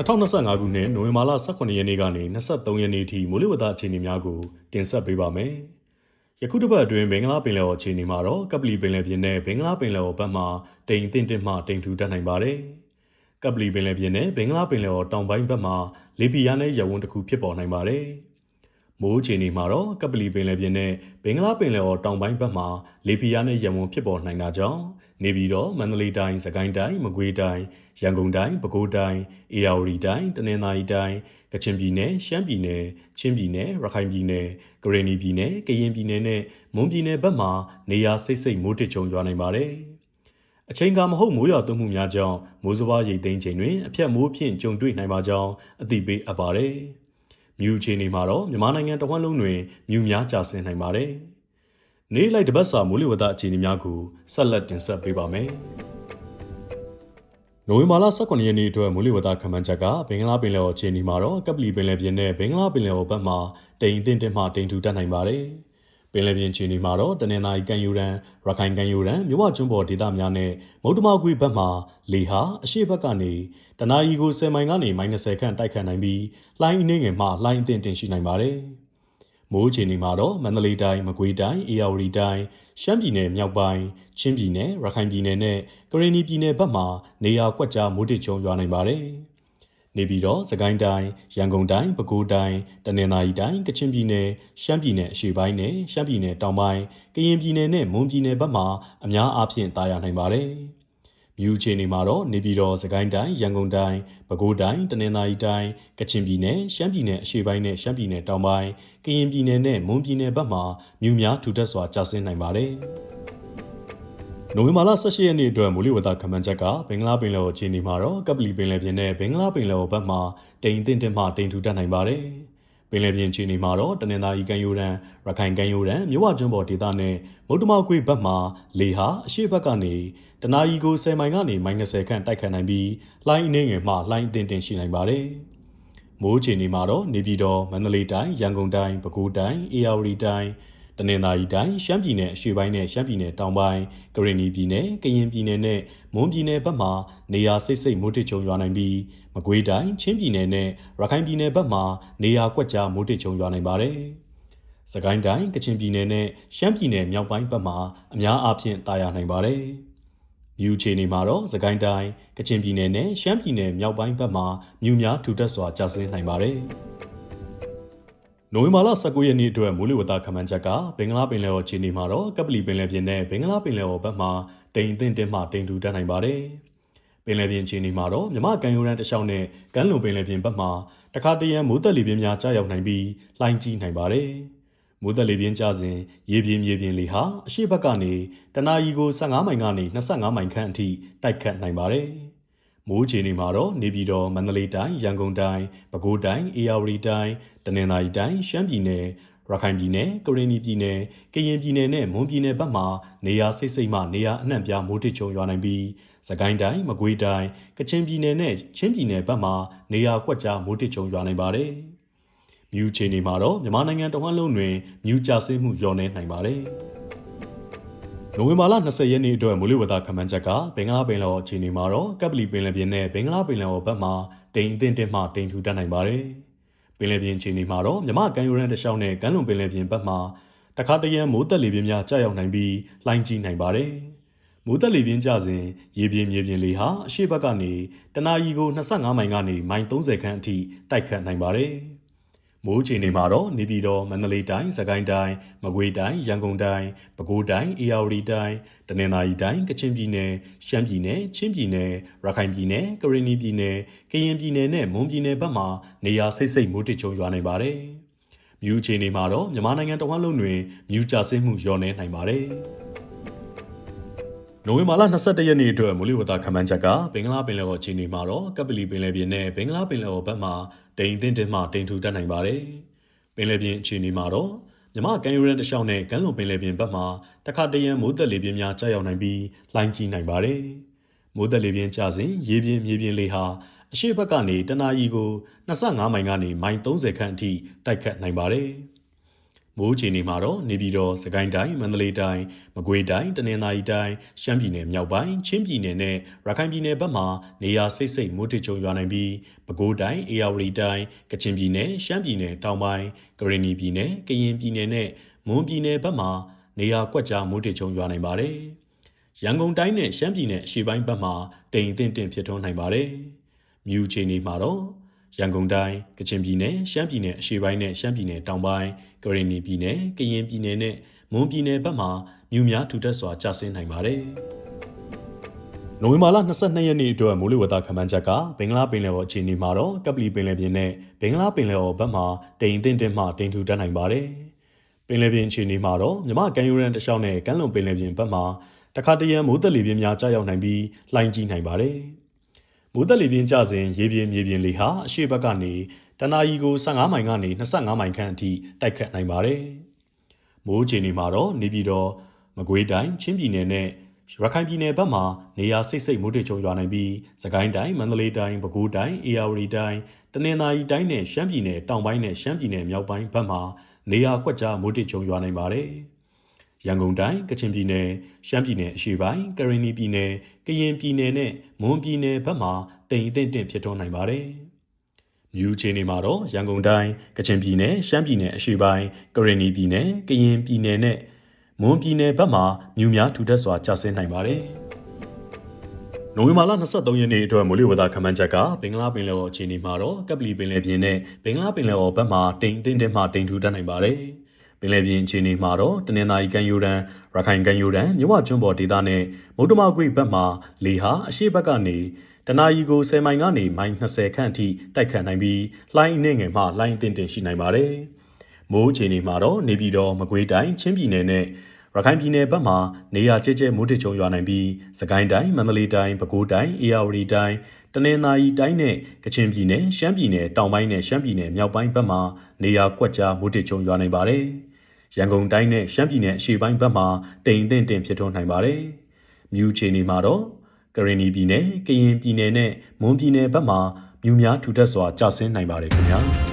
2025ခုနှစ်နိုဝင်ဘာလ18ရက်နေ့ကနေ23ရက်နေ့ထိမိုးလေဝသအခြေအနေများကိုတင်ဆက်ပေးပါမယ်။ယခုတစ်ပတ်အတွင်းဘင်္ဂလားပင်လယ်အော်အခြေအနေမှာတော့ကပလီပင်လယ်ပြင်နဲ့ဘင်္ဂလားပင်လယ်အော်ဘက်မှတိမ်တင်တင်မှတိမ်ထူတတ်နိုင်ပါတယ်။ကပလီပင်လယ်ပြင်နဲ့ဘင်္ဂလားပင်လယ်အော်တောင်ပိုင်းဘက်မှလေပီယာနဲ့ရဝန်းတစ်ခုဖြစ်ပေါ်နိုင်ပါတယ်။မိုးအခြေအနေမှာတော့ကပလီပင်လယ်ပြင်နဲ့ဘင်္ဂလားပင်လယ်အော်တောင်ပိုင်းဘက်မှာလေပီယာနဲ့ရဝန်းဖြစ်ပေါ်နိုင်တာကြောင့် နေပြည်တော်မန္တလေးတိုင်းစကိုင်းတိုင်းမကွေးတိုင်းရန်ကုန်တိုင်းပဲခူးတိုင်းအေရဝတီတိုင်းတနင်္သာရီတိုင်းကချင်ပြည်နယ်ရှမ်းပြည်နယ်ချင်းပြည်နယ်ရခိုင်ပြည်နယ်ကရင်ပြည်နယ်ကရင်ပြည်နယ်နဲ့မွန်ပြည်နယ်ဘက်မှာနေရာစိတ်စိတ်မိုးတစ်ချုံရွာနိုင်ပါတယ်အချိန်ကမဟုတ်မိုးရွာသွန်းမှုများကြောင့်မိုးစဘာရိတ်သိမ်းချိန်တွင်အပြတ်မိုးဖြင့်ကြုံတွေ့နိုင်ပါကြောင်းအသိပေးအပ်ပါတယ်။မြူအခြေအနေမှာတော့မြန်မာနိုင်ငံတဝန်းလုံးတွင်မြူများကျဆင်းနိုင်ပါတယ်။ နေ့လိုက်တပတ်စာမိုးလေဝသအခြေအနေများကိုဆက်လက်တင်ဆက်ပေးပါမယ်။နိုဝင်ဘာလ18ရက်နေ့အတွက်မိုးလေဝသခန့်မှန်းချက်ကဘင်္ဂလားပင်လယ်အော်အခြေအနေမှာတော့ကပလီပင်လယ်ပြင်နဲ့ဘင်္ဂလားပင်လယ်အော်ဘက်မှာတိမ်အထင်တင်မှတိမ်ထူတတ်နိုင်ပါတယ်။ပင်လယ်ပြင်အခြေအနေမှာတော့တနင်္သာရီကန်ယူရန်ရခိုင်ကန်ယူရန်မြဝကျွန်းပေါ်ဒေသများနဲ့မုတ်တမကွေဘက်မှာလေဟာအရှိဘက်ကနေတနအီကို10မိုင်ကနေ -30 ခန့်တိုက်ခတ်နိုင်ပြီးလှိုင်းအင်းငယ်မှလှိုင်းအထင်တင်ရှိနိုင်ပါတယ်။ မိုးအခြေအနေမှာတော့မန္တလေးတိုင်းမကွေးတိုင်းအေရဝတီတိုင်းရှမ်းပြည်နယ်မြောက်ပိုင်းချင်းပြည်နယ်ရခိုင်ပြည်နယ်နဲ့ကရင်ပြည်နယ်ဘက်မှနေရာကွက်ကြားမိုးတစ်ချုံရွာနိုင်ပါတယ်။နေပြည်တော်စကိုင်းတိုင်းရန်ကုန်တိုင်းပဲခူးတိုင်းတနင်္သာရီတိုင်းကချင်ပြည်နယ်ရှမ်းပြည်နယ်အရှေ့ပိုင်းနဲ့ရှမ်းပြည်နယ်တောင်ပိုင်းကရင်ပြည်နယ်နဲ့မွန်ပြည်နယ်ဘက်မှအများအားဖြင့်တာယာနိုင်ပါတယ်။ မြူအခြေအနေမှာတော့နေပြည်တော်စကိုင်းတိုင်းရန်ကုန်တိုင်းပဲခူးတိုင်းတနင်္သာရီတိုင်းကချင်ပြည်နယ်ရှမ်းပြည်နယ်အရှေ့ပိုင်းနဲ့ရှမ်းပြည်နယ်တောင်ပိုင်းကရင်ပြည်နယ်နဲ့မွန်ပြည်နယ်ဘက်မှာမြူများထူထပ်စွာကျဆင်းနိုင်ပါတယ်။နိုဝင်ဘာလ18ရက်နေ့အတွက်မိုးလေဝသခန့်မှန်းချက်ကဘင်္ဂလားပင်လယ်အခြေအနေမှာတော့ကပလီပင်လယ်ပြင်နဲ့ဘင်္ဂလားပင်လယ်ဘက်မှာတိမ်အထင်တင်မှတိမ်ထူတတ်နိုင်ပါတယ်။ ပင်လယ်ပြင်အခြေအနေမှာတော့တနင်္သာရီကန်ယူရန်ရခိုင်ကန်ယူရန်မြဝကျွန်းပေါ်ဒေသနဲ့မုတ်တမကွေဘက်မှာလေဟာအရှိဘက်ကနေတနာရီကို10မိုင်ကနေ -30 ခန့်တိုက်ခတ်နိုင်ပြီးလှိုင်းအနှင်းငယ်မှလှိုင်းအထင်တင်ရှိနိုင်ပါတယ်။မိုးအခြေအနေမှာတော့နေပြည်တော်မန္တလေးတိုင်းရန်ကုန်တိုင်းပဲခူးတိုင်းအေရဝတီတိုင်း တနင်္သာရီတိုင်းရှမ်းပြည်နယ်အရှေ့ပိုင်းနဲ့ရှမ်းပြည်နယ်တောင်ပိုင်းကရင်ပြည်နယ်ကရင်ပြည်နယ်နဲ့မွန်ပြည်နယ်ဘက်မှနေရာစိတ်စိတ်မိုးတစ်ချုံရွာနိုင်ပြီးမကွေးတိုင်းချင်းပြည်နယ်နဲ့ရခိုင်ပြည်နယ်ဘက်မှနေရာကွက်ကြားမိုးတစ်ချုံရွာနိုင်ပါတယ်။စကိုင်းတိုင်းကချင်ပြည်နယ်နဲ့ရှမ်းပြည်နယ်မြောက်ပိုင်းဘက်မှအများအားဖြင့်တာယာနိုင်ပါတယ်။မြူချေနေမှာတော့သခိုင်းတိုင်းကချင်ပြည်နယ်နဲ့ရှမ်းပြည်နယ်မြောက်ပိုင်းဘက်မှာမြူများထူထပ်စွာကျဆင်းနိုင်ပါတယ်။ နိုဝင်ဘာလ19ရက်နေ့အတွက်မိုးလေဝသခန့်မှန်းချက်ကဘင်္ဂလားပင်လယ်အော်ခြေနေမှာတော့ကပလီပင်လယ်ပြင်နဲ့ဘင်္ဂလားပင်လယ်အော်ဘက်မှာတိမ်အထင်တင်မှတိမ်ထူတတ်နိုင်ပါတယ်။ပင်လယ်ပြင်ခြေနေမှာတော့မြမကန်ယူရန်တလျှောက်နဲ့ကမ်းလွန်ပင်လယ်ပြင်ဘက်မှာတခါတရံမိုးသက်လေပြင်းများကြားရောက်နိုင်ပြီးလှိုင်းကြီးနိုင်ပါတယ်။မိုးသက်လေပြင်းကျစဉ်ရေပြင်းမြေပြင်းလေဟာအရှိဘက်ကနေတနအီကို15မိုင်ကနေ25မိုင်ခန့်အထိတိုက်ခတ်နိုင်ပါတယ်။ မိုးချေနေမှာတော့နေပြည်တော်မန္တလေးတိုင်းရန်ကုန်တိုင်းပဲခူးတိုင်းအေရဝတီတိုင်းတနင်္သာရီတိုင်းရှမ်းပြည်နယ်ရခိုင်ပြည်နယ်ကရင်ပြည်နယ်ကရင်ပြည်နယ်နဲ့မွန်ပြည်နယ်ဘက်မှာနေရာစိတ်စိတ်မှနေရာအနှံ့ပြားမိုးတစ်ချုံရွာနိုင်ပြီးစကိုင်းတိုင်းမကွေးတိုင်းကချင်ပြည်နယ်နဲ့ချင်းပြည်နယ်ဘက်မှာနေရာကွက်ကြားမိုးတစ်ချုံရွာနိုင်ပါတယ်။မြူချေနေမှာတော့မြန်မာနိုင်ငံတဝန်းလုံးတွင်မြူကျဆင်းမှုလျော့နေနိုင်ပါတယ်။ နိုဝင်ဘာလ20ရက်နေ့အတွက်မိုးလေဝသခန့်မှန်းချက်ကဘင်္ဂလားပင်လယ်အော်အခြေအနေမှာတော့ကပ်ပလီပင်လယ်ပြင်နဲ့ဘင်္ဂလားပင်လယ်အော်ဘက်မှာတိမ်အထင်တင်မှတိမ်ထူတတ်နိုင်ပါတယ်။ပင်လယ်ပြင်အခြေအနေမှာတော့မြမကန်ယူရန်တလျှောက်နဲ့ကမ်းလွန်ပင်လယ်ပြင်ဘက်မှာတခါတရံမိုးတက်လေပြင်းများကြာရောက်နိုင်ပြီးလှိုင်းကြီးနိုင်ပါတယ်။မိုးတက်လေပြင်းကျစဉ်ရေပြင်းမြေပြင်းလေဟာအရှိဘက်ကနေတနအီကို25မိုင်ကနေမိုင်30ခန့်အထိတိုက်ခတ်နိုင်ပါတယ်။ မိုးချိန်တွေမှာတော့နေပြည်တော်မန္တလေးတိုင်းစကိုင်းတိုင်းမကွေးတိုင်းရန်ကုန်တိုင်းပဲခူးတိုင်းအေရဝတီတိုင်းတနင်္သာရီတိုင်းကချင်ပြည်နယ်ရှမ်းပြည်နယ်ချင်းပြည်နယ်ရခိုင်ပြည်နယ်ကရင်ပြည်နယ်ကရင်ပြည်နယ်နဲ့မွန်ပြည်နယ်ဘက်မှာနေရာစိတ်စိတ်မိုးတစ်ချုံရွာနိုင်ပါတယ်။မြူချိန်တွေမှာတော့မြန်မာနိုင်ငံတဝန်းလုံးတွင်မြူကျဆင်းမှုလျော့နေနိုင်ပါတယ်။ နိုဝင်ဘာလ22ရက်နေ့အတွက်မိုးလေဝသခန့်မှန်းချက်ကဘင်္ဂလားပင်လယ်အော်အခြေအနေမှာတော့ကပလီပင်လယ်ပြင်နဲ့ဘင်္ဂလားပင်လယ်အော်ဘက်မှာတိမ်အထင်တင်မှတိမ်ထူတတ်နိုင်ပါတယ်။ပင်လယ်ပြင်အခြေအနေမှာတော့မြမကန်ယူရန်တလျှောက်နဲ့ကမ်းလွန်ပင်လယ်ပြင်ဘက်မှာတခါတရံမိုးသက်လေပြင်းများကြာရောက်နိုင်ပြီးလှိုင်းကြီးနိုင်ပါတယ်။မိုးသက်လေပြင်းကျစဉ်ရေပြင်းမြေပြင်းလေဟာအရှိဘက်ကနေတနအီကို25မိုင်ကနေမိုင်30ခန့်အထိတိုက်ခတ်နိုင်ပါတယ်။ မိုးချီနေမှာတော့နေပြည်တော်စကိုင်းတိုင်းမန္တလေးတိုင်းမကွေးတိုင်းတနင်္သာရီတိုင်းရှမ်းပြည်နယ်မြောက်ပိုင်းချင်းပြည်နယ်နဲ့ရခိုင်ပြည်နယ်ဘက်မှာနေရာစိတ်စိတ်မိုးထစ်ချုံရွာနိုင်ပြီးပဲခူးတိုင်းအေရဝတီတိုင်းကချင်ပြည်နယ်ရှမ်းပြည်နယ်တောင်ပိုင်းကရင်နီပြည်နယ်ကရင်ပြည်နယ်နဲ့မွန်ပြည်နယ်ဘက်မှာနေရာကွက်ကြားမိုးထစ်ချုံရွာနိုင်ပါတယ်ရန်ကုန်တိုင်းနဲ့ရှမ်းပြည်နယ်အရှေ့ပိုင်းဘက်မှာတိမ်အထင်တင်ဖြစ်ထွန်းနိုင်ပါတယ်မြူချီနေမှာတော့ ရန်ကုန်တိုင်းကချင်ပြည်နယ်ရှမ်းပြည်နယ်အရှေ့ပိုင်းနဲ့ရှမ်းပြည်နယ်တောင်ပိုင်းကရင်နီပြည်နယ်ကရင်ပြည်နယ်နဲ့မွန်ပြည်နယ်ဘက်မှာမြူများထူထပ်စွာကျဆင်းနိုင်ပါတယ်။နိုဝင်ဘာလ22ရက်နေ့အတွက်မိုးလေဝသခန့်မှန်းချက်ကဘင်္ဂလားပင်လယ်ော်အခြေအနေမှာတော့ကပလီပင်လယ်ပြင်နဲ့ဘင်္ဂလားပင်လယ်ော်ဘက်မှာတိမ်အထင်တင်မှတိမ်ထူတတ်နိုင်ပါတယ်။ပင်လယ်ပြင်အခြေအနေမှာတော့မြမကန်ယူရန်တလျှောက်နဲ့ကမ်းလွန်ပင်လယ်ပြင်ဘက်မှာတခါတရံမိုးသက်လေပြင်းများကြာရောက်နိုင်ပြီးလှိုင်းကြီးနိုင်ပါတယ်။ မိုးသက်လေပြင်းကျစဉ်ရေပြင်မြေပြင်လေဟာအရှိဘက်ကနေတနအီကို15မိုင်ကနေ25မိုင်ခန့်အထိတိုက်ခတ်နိုင်ပါတယ်။မိုးအခြေအနေမှာတော့နေပြည်တော်မကွေးတိုင်းချင်းပြည်နယ်နဲ့ရခိုင်ပြည်နယ်ဘက်မှာနေရာစိတ်စိတ်မိုးထချုံရွာနိုင်ပြီးစကိုင်းတိုင်းမန္တလေးတိုင်းပဲခူးတိုင်းအေရဝတီတိုင်းတနင်္သာရီတိုင်းနဲ့ရှမ်းပြည်နယ်တောင်ပိုင်းနဲ့ရှမ်းပြည်နယ်မြောက်ပိုင်းဘက်မှာနေရာကွက်ကြားမိုးထချုံရွာနိုင်ပါတယ်။ ရန်ကုန်တိုင်းကချင်ပြည်နယ်ရှမ်းပြည်နယ်အရှေ့ပိုင်းကရင်နီပြည်နယ်ကရင်ပြည်နယ်နဲ့မွန်ပြည်နယ်ဘက်မှာတိမ်အထင်တင်ဖြစ်ထွန်းနိုင်ပါတယ်။မြူချေနေမှာတော့ရန်ကုန်တိုင်းကချင်ပြည်နယ်ရှမ်းပြည်နယ်အရှေ့ပိုင်းကရင်နီပြည်နယ်ကရင်ပြည်နယ်နဲ့မွန်ပြည်နယ်ဘက်မှာမြူများထူထပ်စွာကျဆင်းနိုင်ပါတယ်။နိုဝင်ဘာလ23ရက်နေ့အတွက်မိုးလေဝသခန့်မှန်းချက်ကဘင်္ဂလားပင်လယ်ော်အခြေအနေမှာတော့ကပလီပင်လယ်ပြင်နဲ့ဘင်္ဂလားပင်လယ်ော်ဘက်မှာတိမ်အထင်တင်မှတိမ်ထူတတ်နိုင်ပါတယ်။ ပင်လယ်ပြင်အခြေအနေမှာတော့တနင်္သာရီကမ်းရိုးတန်းရခိုင်ကမ်းရိုးတန်းမြဝကျွန်းပေါ်ဒေသနဲ့မုတ်တမကွေဘက်မှာလေဟာအရှိဘက်ကနေတနာရီကို10မိုင်ကနေမိုင်20ခန့်အထိတိုက်ခတ်နိုင်ပြီးလှိုင်းအနှင့်ငယ်မှလှိုင်းအထင်တင်ရှိနိုင်ပါတယ်။မိုးအခြေအနေမှာတော့နေပြည်တော်မကွေးတိုင်းချင်းပြည်နယ်နဲ့ရခိုင်ပြည်နယ်ဘက်မှာနေရာကျကျမိုးထချုံရွာနိုင်ပြီးစကိုင်းတိုင်းမန္တလေးတိုင်းပဲခူးတိုင်းအေရဝတီတိုင်းတနင်္သာရီတိုင်းနဲ့ကချင်ပြည်နယ်ရှမ်းပြည်နယ်တောင်ပိုင်းနဲ့ရှမ်းပြည်နယ်မြောက်ပိုင်းဘက်မှာနေရာကွက်ကြားမိုးထချုံရွာနိုင်ပါတယ်။ ရန်ကုန်တိုင်းနဲ့ရှမ်းပြည်နယ်အရှေ့ပိုင်းဘက်မှာတိမ်အထင်တင်ဖြစ်ထွန်းနိုင်ပါတယ်။မြူချေနေမှာတော့ကရင်နီပြည်နယ်ကရင်ပြည်နယ်နဲ့မွန်ပြည်နယ်ဘက်မှာမြူများထူထပ်စွာကျဆင်းနိုင်ပါတယ်ခင်ဗျာ။